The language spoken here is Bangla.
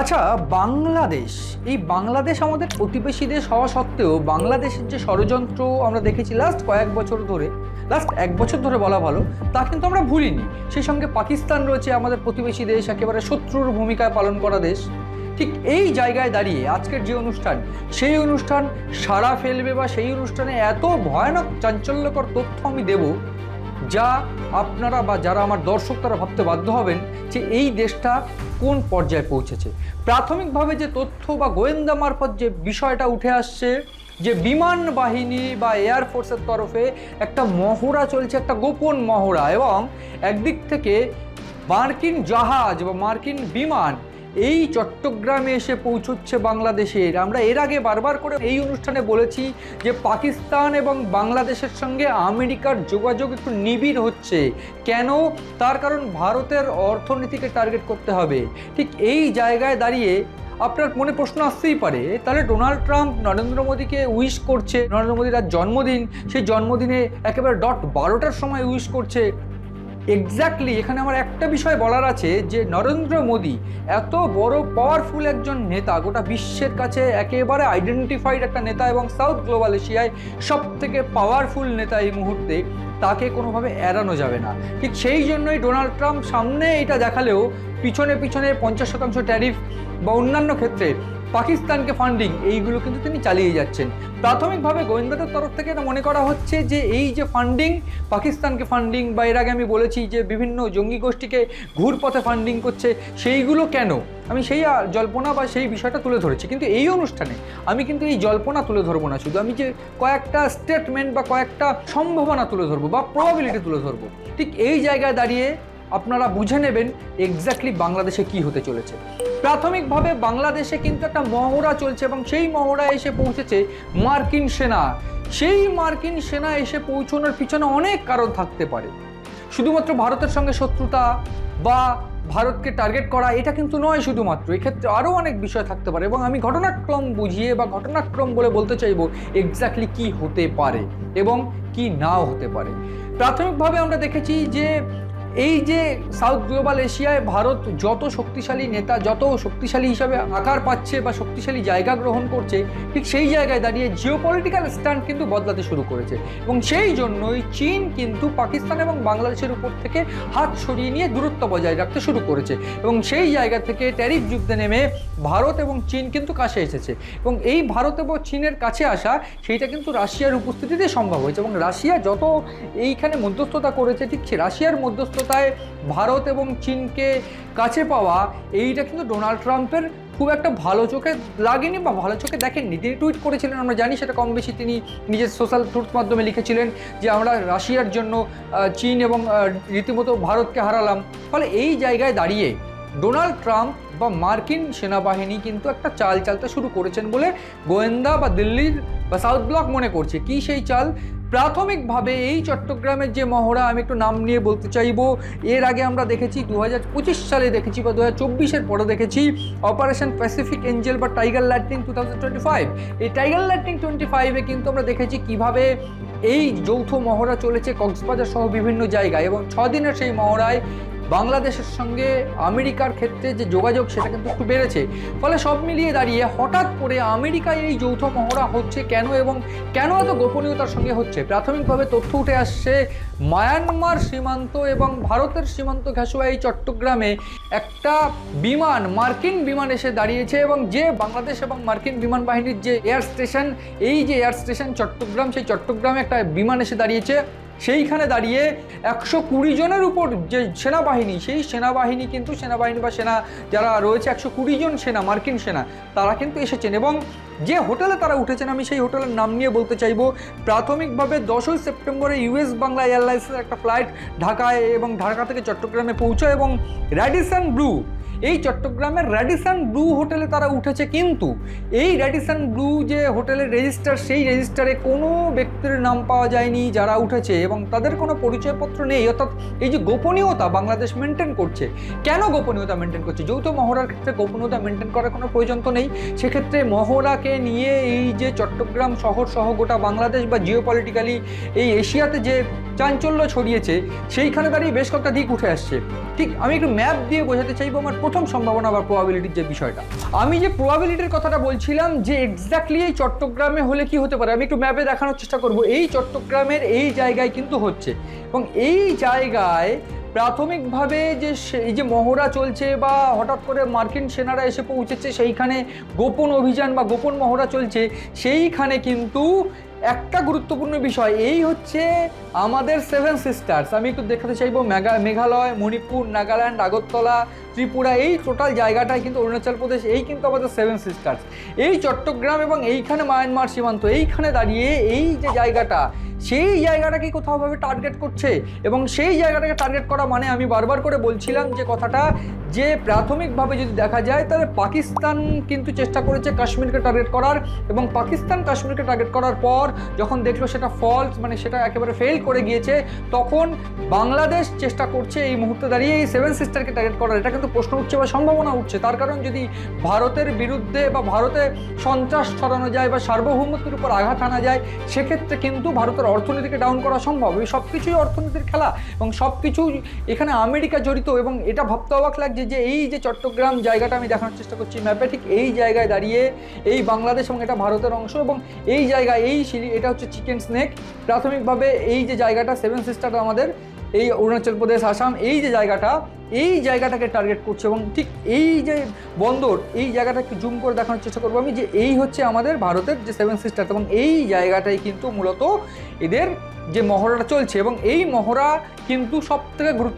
আচ্ছা বাংলাদেশ, এই বাংলাদেশ আমাদের প্রতিবেশী দেশ হওয়া সত্ত্বেও বাংলাদেশের যে ষড়যন্ত্র আমরা দেখেছি লাস্ট কয়েক বছর ধরে লাস্ট এক বছর ধরে বলা ভালো, তা কিন্তু আমরা ভুলিনি। সেই সঙ্গে পাকিস্তান রয়েছে আমাদের প্রতিবেশী দেশ, একেবারে শত্রুর ভূমিকায় পালন করা দেশ। ঠিক এই জায়গায় দাঁড়িয়ে আজকের যে অনুষ্ঠান, সেই অনুষ্ঠান সারা ফেলবে বা সেই অনুষ্ঠানে এত ভয়ানক চাঞ্চল্যকর তথ্য আমি দেব, যা আপনারা বা যারা আমার দর্শক তারা ভাবতে বাধ্য হবেন যে এই দেশটা কোন পর্যায়ে পৌঁছেছে? প্রাথমিকভাবে যে তথ্য বা গোয়েন্দা মারফত যে বিষয়টা উঠে আসছে, যে বিমান বাহিনী বা এয়ারফোর্সের তরফে একটা মহড়া চলছে, একটা গোপন মহড়া এবং একদিক থেকে মার্কিন জাহাজ বা মার্কিন বিমান এই চট্টগ্রামে এসে পৌঁছচ্ছে বাংলাদেশের। আমরা এর আগে বারবার করে এই অনুষ্ঠানে বলেছি যে পাকিস্তান এবং বাংলাদেশের সঙ্গে আমেরিকার যোগাযোগ একটু নিবিড় হচ্ছে। কেন? তার কারণ ভারতের অর্থনীতিকে টার্গেট করতে হবে। ঠিক এই জায়গায় দাঁড়িয়ে আপনার মনে প্রশ্ন আসতেই পারে, তাহলে ডোনাল্ড ট্রাম্প নরেন্দ্র মোদীকে উইশ করছে, নরেন্দ্র মোদীর আজ জন্মদিন, সেই জন্মদিনে একেবারে ডট বারোটার সময় উইশ করছে এক্স্যাক্টলি এখানে আমার একটা বিষয় বলার আছে যে নরেন্দ্র মোদী এত বড় পাওয়ারফুল একজন নেতা, গোটা বিশ্বের কাছে একেবারে আইডেন্টিফাইড একটা নেতা এবং সাউথ গ্লোবাল এশিয়ায় সব থেকে পাওয়ারফুল নেতা এই মুহূর্তে। তাকে কোনোভাবে এড়ানো যাবে না। ঠিক সেই জন্যই ডোনাল্ড ট্রাম্প সামনে এটা দেখালেও পিছনে পিছনে পঞ্চাশ শতাংশ ট্যারিফ বা অন্যান্য ক্ষেত্রে পাকিস্তানকে ফান্ডিং এইগুলো কিন্তু তিনি চালিয়ে যাচ্ছেন। প্রাথমিকভাবে গোয়েন্দাদের তরফ থেকে এটা মনে করা হচ্ছে যে এই যে ফান্ডিং পাকিস্তানকে ফান্ডিং বা এর আগে আমি বলেছি যে বিভিন্ন জঙ্গি গোষ্ঠীকে ঘুরপথে ফান্ডিং করছে, সেইগুলো কেন? আমি সেই জল্পনা বা সেই বিষয়টা তুলে ধরেছি। কিন্তু এই অনুষ্ঠানে আমি কিন্তু এই জল্পনা তুলে ধরবো না। শুধু আমি যে কয়েকটা স্টেটমেন্ট বা কয়েকটা সম্ভাবনা তুলে ধরবো বা প্রবাবিলিটি তুলে ধরবো। ঠিক এই জায়গায় দাঁড়িয়ে আপনারা বুঝে নেবেন এক্স্যাক্টলি বাংলাদেশে কি হতে চলেছে। প্রাথমিকভাবে বাংলাদেশে কিন্তু একটা মহড়া চলছে এবং সেই মহড়া এসে পৌঁছেছে মার্কিন সেনা। সেই মার্কিন সেনা এসে পৌঁছানোর পিছনে অনেক কারণ থাকতে পারে। শুধুমাত্র ভারতের সঙ্গে শত্রুতা বা ভারতকে টার্গেট করা, এটা কিন্তু নয় শুধুমাত্র, এক্ষেত্রে আরও অনেক বিষয় থাকতে পারে এবং আমি ঘটনাক্রম বুঝিয়ে বা ঘটনাক্রম বলে বলতে চাইব এক্স্যাক্টলি কি হতে পারে এবং কি নাও হতে পারে। প্রাথমিকভাবে আমরা দেখেছি যে এই যে সাউথ গ্লোবাল এশিয়ায় ভারত যত শক্তিশালী নেতা, যত শক্তিশালী হিসাবে আকার পাচ্ছে বা শক্তিশালী জায়গা গ্রহণ করছে, ঠিক সেই জায়গায় দাঁড়িয়ে জিও পলিটিক্যাল স্ট্যান্ড কিন্তু বদলাতে শুরু করেছে। এবং সেই জন্যই চীন কিন্তু পাকিস্তান এবং বাংলাদেশের উপর থেকে হাত সরিয়ে নিয়ে দূরত্ব বজায় রাখতে শুরু করেছে। এবং সেই জায়গা থেকে ট্যারিফ যুদ্ধে নেমে ভারত এবং চীন কিন্তু কাছে এসেছে। এবং এই ভারত এবং চীনের কাছে আসা, সেইটা কিন্তু রাশিয়ার উপস্থিতিতে সম্ভব হয়েছে। এবং রাশিয়া যত এইখানে মধ্যস্থতা করেছে, ঠিক রাশিয়ার মধ্যস্থতায় ভারত এবং চীনকে কাছে পাওয়া, এইটা কিন্তু ডোনাল্ড ট্রাম্পের খুব একটা ভালো চোখে লাগেনি বা ভালো চোখে দেখেননি। তিনি টুইট করেছিলেন, আমরা জানি সেটা কম বেশি তিনি নিজের সোশ্যাল ট্রুথ মাধ্যমে লিখেছিলেন যে, আমরা রাশিয়ার জন্য চীন এবং রীতিমতো ভারতকে হারালাম। ফলে এই জায়গায় দাঁড়িয়ে ডোনাল্ড ট্রাম্প বা মার্কিন সেনাবাহিনী কিন্তু একটা চাল চালতে শুরু করেছেন বলে গোয়েন্দা বা দিল্লির বা সাউথ ব্লক মনে করছে। কি সেই চাল? প্রাথমিকভাবে এই চট্টগ্রামের যে মহড়া, আমি একটু নাম নিয়ে বলতে চাইব। এর আগে আমরা দেখেছি দু হাজার পঁচিশ সালে দেখেছি বা দু হাজার পরে দেখেছি অপারেশন প্যাসিফিক এঞ্জেল বা টাইগার ল্যাটিন টু এই টাইগার ল্যাটিন টোয়েন্টি ফাইভে কিন্তু আমরা দেখেছি কীভাবে এই যৌথ মহড়া চলেছে কক্সবাজার সহ বিভিন্ন জায়গায় এবং ছদিনের সেই মহড়ায় বাংলাদেশের সঙ্গে আমেরিকার ক্ষেত্রে যে যোগাযোগ সেটা কিন্তু একটু বেড়েছে। ফলে সব মিলিয়ে দাঁড়িয়ে হঠাৎ করে আমেরিকায় এই যৌথ মহড়া হচ্ছে কেন এবং কেন এত গোপনীয়তার সঙ্গে হচ্ছে? প্রাথমিকভাবে তথ্য উঠে আসছে, মায়ানমার সীমান্ত এবং ভারতের সীমান্ত ঘেঁষুয়া এই চট্টগ্রামে একটা বিমান, মার্কিন বিমান এসে দাঁড়িয়েছে এবং যে বাংলাদেশ এবং মার্কিন বিমান বাহিনীর যে এয়ার স্টেশন, এই যে এয়ার স্টেশন চট্টগ্রাম, সেই চট্টগ্রামে একটা বিমান এসে দাঁড়িয়েছে। সেইখানে দাঁড়িয়ে একশো কুড়ি জনের উপর যে সেনাবাহিনী, সেই সেনাবাহিনী কিন্তু সেনাবাহিনী বা সেনা যারা রয়েছে, একশো কুড়ি জন সেনা, মার্কিন সেনা, তারা কিন্তু এসেছেন এবং যে হোটেলে তারা উঠেছেন, আমি সেই হোটেলের নাম নিয়ে বলতে চাইব। প্রাথমিকভাবে দশই সেপ্টেম্বরে ইউএস বাংলা এয়ারলাইন্সের একটা ফ্লাইট ঢাকায় এবং ঢাকা থেকে চট্টগ্রামে পৌঁছয় এবং র্যাডিসন ব্লু এই চট্টগ্রামের র্যাডিসন ব্লু হোটেলে তারা উঠেছে কিন্তু এই র্যাডিসন ব্লু যে হোটেলের রেজিস্টার সেই রেজিস্টারে কোনো ব্যক্তির নাম পাওয়া যায়নি যারা উঠেছে এবং তাদের কোনো পরিচয়পত্র নেই। অর্থাৎ এই যে গোপনীয়তা বাংলাদেশ মেনটেন করছে। কেন গোপনীয়তা মেনটেন করছে? যৌথ মহড়ার ক্ষেত্রে গোপনীয়তা মেনটেন করার কোনো প্রয়োজন তো নেই। সেক্ষেত্রে মহড়াকে নিয়ে এই যে চট্টগ্রাম শহর সহ গোটা বাংলাদেশ বা জিও পলিটিক্যালি এই এশিয়াতে যে চাঞ্চল্য ছড়িয়েছে, সেইখানে দাঁড়িয়ে বেশ কয়েকটা দিক উঠে আসছে। ঠিক আমি একটু ম্যাপ দিয়ে বোঝাতে চাইব আমার প্রথম সম্ভাবনা বা প্রবাবিলিটির যে বিষয়টা। আমি যে প্রবাবিলিটির কথাটা বলছিলাম, যে এক্স্যাক্টলি এই চট্টগ্রামে হলে কি হতে পারে, আমি একটু ম্যাপে দেখানোর চেষ্টা করব। এই চট্টগ্রামের এই জায়গায় কিন্তু হচ্ছে। এবং এই জায়গায় প্রাথমিকভাবে যে এই যে মহড়া চলছে বা হঠাৎ করে মার্কিন সেনারা এসে পৌঁছেছে, সেইখানে গোপন অভিযান বা গোপন মহড়া চলছে, সেইখানে কিন্তু একটা গুরুত্বপূর্ণ বিষয়, এই হচ্ছে আমাদের সেভেন সিস্টার্স আমি একটু দেখাতে চাইব মেঘা মেঘালয়, মণিপুর, নাগাল্যান্ড, আগরতলা ত্রিপুরা, এই টোটাল জায়গাটায় কিন্তু অরুণাচল প্রদেশ, এই কিন্তু আমাদের সেভেন সিস্টার্স এই চট্টগ্রাম এবং এইখানে মায়ানমার সীমান্ত, এইখানে দাঁড়িয়ে এই যে জায়গাটা, সেই জায়গাটাকে কোথাওভাবে টার্গেট করছে এবং সেই জায়গাটাকে টার্গেট করা মানে আমি বারবার করে বলছিলাম যে কথাটা, যে প্রাথমিকভাবে যদি দেখা যায়, তাহলে পাকিস্তান কিন্তু চেষ্টা করেছে কাশ্মীরকে টার্গেট করার এবং পাকিস্তান কাশ্মীরকে টার্গেট করার পর যখন দেখল সেটা ফলস মানে সেটা একেবারে ফেল করে গিয়েছে, তখন বাংলাদেশ চেষ্টা করছে এই মুহূর্তে দাঁড়িয়ে এই সেভেন সিস্টারকে টার্গেট করার। এটা কিন্তু প্রশ্ন উঠছে বা সম্ভাবনা উঠছে। তার কারণ যদি ভারতের বিরুদ্ধে বা ভারতে সন্ত্রাস ছড়ানো যায় বা সার্বভৌমত্বের উপর আঘাত আনা যায়, সেক্ষেত্রে কিন্তু ভারতের অর্থনীতিকে ডাউন করা সম্ভব। এই সব কিছুই অর্থনীতির খেলা এবং সব কিছু এখানে আমেরিকা জড়িত এবং এটা ভাবতে অবাক লাগছে যে এই যে চট্টগ্রাম জায়গাটা আমি দেখানোর চেষ্টা করছি, ম্যাপে ঠিক এই জায়গায় দাঁড়িয়ে এই বাংলাদেশ এবং এটা ভারতের অংশ এবং এই জায়গায় এই সিঁড়ি, এটা হচ্ছে চিকেন স্নেক। প্রাথমিকভাবে এই যে জায়গাটা, সেভেন সিস্টার আমাদের, এই অরুণাচল প্রদেশ, আসাম, এই যে জায়গাটা এই জায়গাটাকে টার্গেট করছে এবং ঠিক এই যে বন্দর, এই জায়গাটাকে জুম করে দেখানোর চেষ্টা করব আমি যে এই হচ্ছে আমাদের ভারতের যে সেভেন সিস্টার এবং এই জায়গাটাই কিন্তু মূলত এদের যে মহড়াটা চলছে এবং এই মহড়া কিন্তু সব থেকে গুরুত্ব